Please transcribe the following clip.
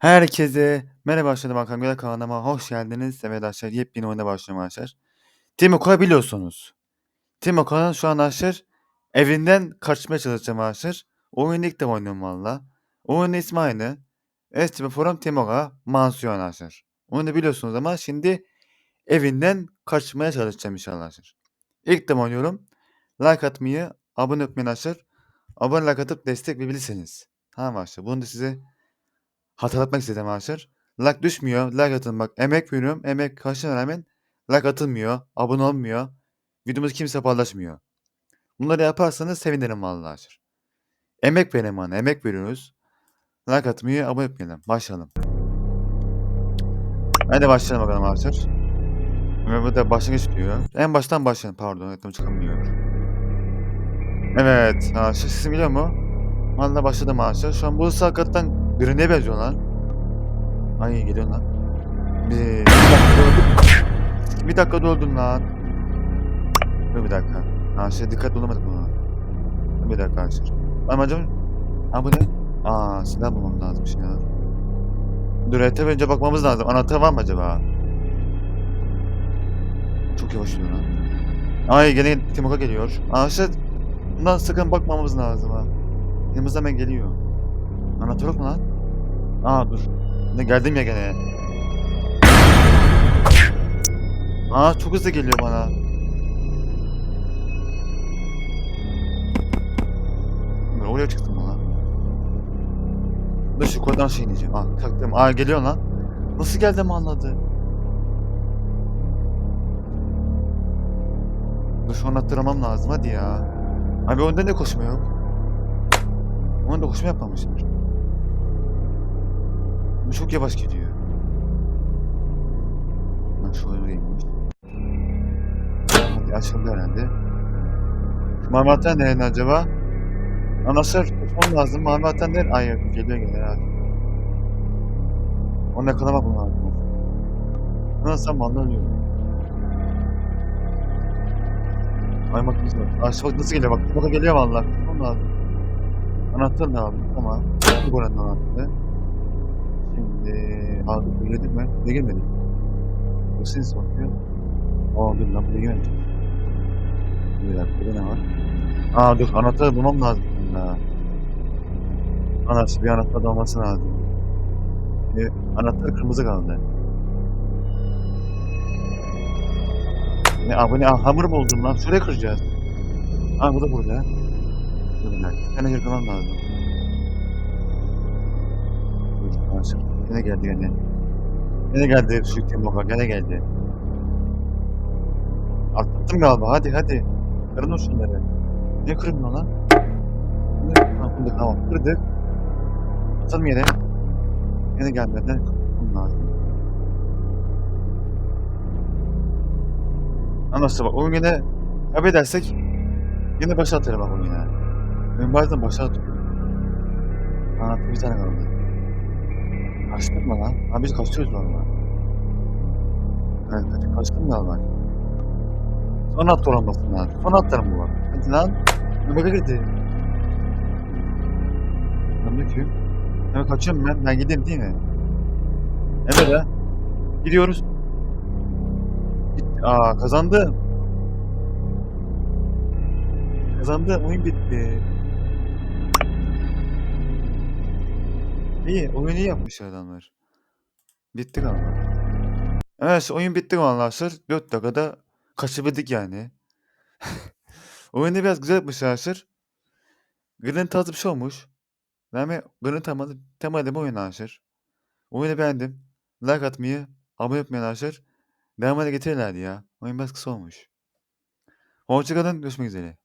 Herkese merhaba arkadaşlar ben Kangol kanalıma hoş geldiniz. Evet arkadaşlar yepyeni oyuna başlıyorum arkadaşlar. Timoko'yu biliyorsunuz. Timoko'nun şu an arkadaşlar evinden kaçmaya çalışacağım arkadaşlar. Oyunu ilk de oynuyorum valla. Oyunun ismi aynı. Eski forum Timoka mansiyon arkadaşlar. Oyunu biliyorsunuz ama şimdi evinden kaçmaya çalışacağım inşallah arkadaşlar. İlk de oynuyorum. Like atmayı, abone olmayı arkadaşlar. Abone like atıp destek verebilirsiniz. Tamam arkadaşlar bunu da size hatırlatmak istedim arkadaşlar. Like düşmüyor. Like atın bak. Emek veriyorum. Emek karşına rağmen like atılmıyor. Abone olmuyor. Videomuzu kimse paylaşmıyor. Bunları yaparsanız sevinirim vallahi arkadaşlar. Emek verin bana. Emek veriyoruz. Like atmayı, abone etmeyelim. Başlayalım. Hadi başlayalım bakalım arkadaşlar. Ve bu da başlangıç diyor. En baştan başlayalım. Pardon. Ekranım çıkamıyor. Evet. Arkadaşlar sesim geliyor mu? Valla başladım arkadaşlar. Şu an burası hakikaten birine benziyor lan. Ay geliyor lan. Bir, bir dakika öldüm. Bir dakika öldüm lan. Dur bir dakika. Arkadaşlar dikkat olamadık buna. Bir dakika arkadaşlar. Amacım... Ha bu ne? Aa silah bulmam lazım şimdi ya. Dur ete önce bakmamız lazım. Anahtar var mı acaba? Çok yavaş yürüyor lan. Ay gene Timoka geliyor. Arkadaşlar bundan sakın bakmamız lazım ha. Yanımızda hemen geliyor. Anahtar yok mu lan? Aa dur. Ne geldim ya gene. Aa çok hızlı geliyor bana. Dur oraya çıktım bana. Dur şu kodan şey diyeceğim. Aa taktım. Aa geliyor lan. Nasıl geldim anladı. Dur şu anahtarlamam lazım hadi ya. Abi onda ne koşma yok. Onda koşma yapmamışlar. Bu çok yavaş gidiyor. Bak şu orayaymış. Hadi açıldı herhalde. Marmaratan nerede acaba? Anahtar tutmam lazım. Marmaratan nerede? Ay yok geliyor gene ya. Onu yakalamak mı lazım? Anlatsam anlamıyor. Ay bak nasıl Aşağı bak nasıl geliyor bak. Bak geliyor valla. Tutmam lazım. Anahtar lazım. Tamam. Bu buranın anahtarı. Şimdi buraya değil mi? Ne girmedik? Bu seni sokuyor. Aa dur lan buraya girmedik. Bir dakika burada ne var? Aa dur anahtarı bulmam lazım. bunda. Anahtar bir anahtar da olması lazım. E, anahtar kırmızı kaldı. Ne abone ah, hamur buldum lan. Şuraya kıracağız. Aa bu da burada. Dur bir dakika. Seni yırtmam lazım. Arkadaşlar. Gene geldi gene. Gene geldi şu Timoka gene geldi. Atlattım galiba hadi hadi. Kırın o şunları. Niye kırmıyor lan? Ha kırdık tamam kırdık. Atalım yere. Gene gelmedi. Kırmam lazım. Anlaşıldı bak oyun gene kaybedersek yine başa atarım bak oyuna. Ben bazen başa atıyorum. Ha bir tane kaldı. Kaçtık mı lan? Ha biz kaçıyoruz valla. Evet kaç, kaçtım galiba. Son at olmasın lazım. Son atlarım bu var. Hadi lan. Ömer'e girdi. Ben ne diyor? Hemen kaçıyorum ben. Ben gideyim değil mi? Evet ha. Gidiyoruz. Git. Aa kazandım. Kazandım. Oyun bitti. İyi. Oyunu iyi yapmışlar adamlar. Bitti galiba. Evet oyun bitti arkadaşlar. 4 dakikada kaçabildik yani. Oyunu biraz güzel yapmışlar arkadaşlar. Green tarzı bir şey olmuş. Yani Green temalı, temalı bir oyun arkadaşlar. Oyunu beğendim. Like atmayı, abone olmayı arkadaşlar. Devamını getirirlerdi ya. Oyun biraz kısa olmuş. Hoşçakalın. Görüşmek üzere.